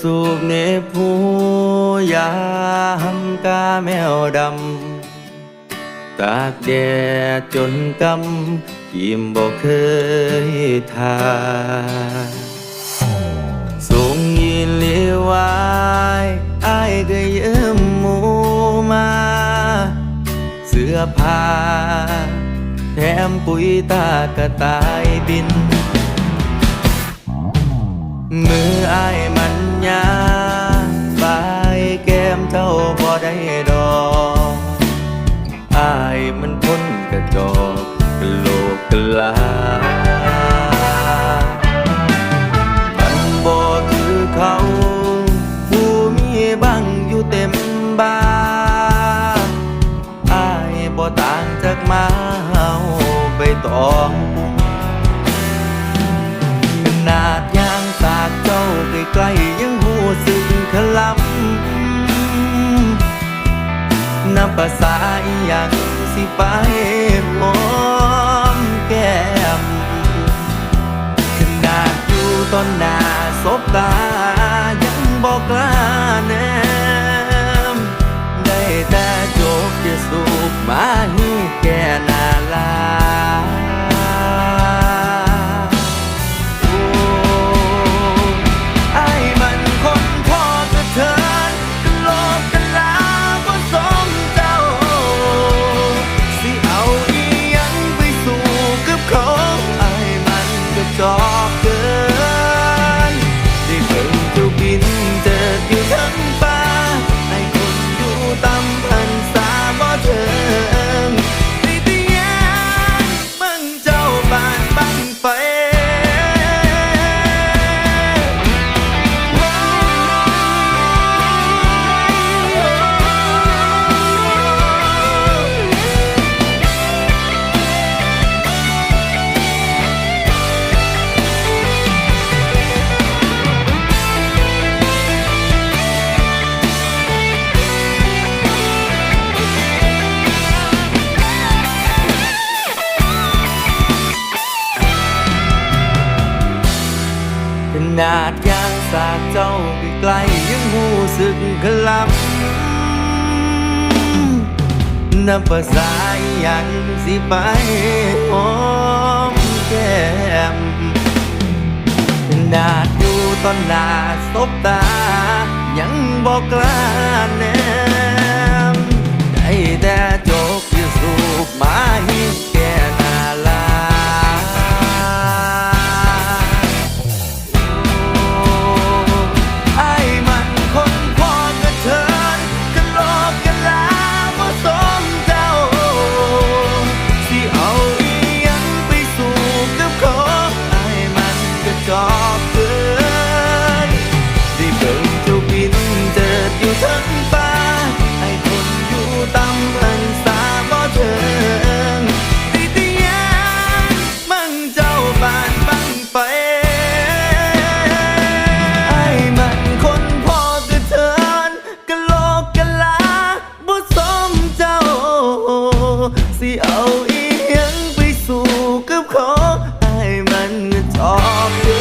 สูบเนผู้ยามกาแมวดำ ตากแดดจนกำกิมบอกเคยทาสูงยินลีวายไอ้ก็ยืมหมูมา เสื้อผ้าแถมปุ๋ยตากระตายบินมือไอามัน ยาบายแก้มเจ้าบ่ได้ดอกอายมันคนกระจอกกะโลกกะลา มันบ่คือเขา ผู้มีบังอยู่เต็มบ้านอายบ่ต่างจากมาเฮาไปตองขนาดยางสากเจ้าใกล้ๆยัง สึงขลำนับภาษาอย่างสิไปหอ ก็ นาดยางสากเจ้าใกลยังหูสึกขลำนับภาษาอหยังสิไปหอมแก้มขนาดอยู่ตอนหน้าสบตา ยังบอกกล้าแนมได้แต่จกอยู่สูบมาให้แก่ห walk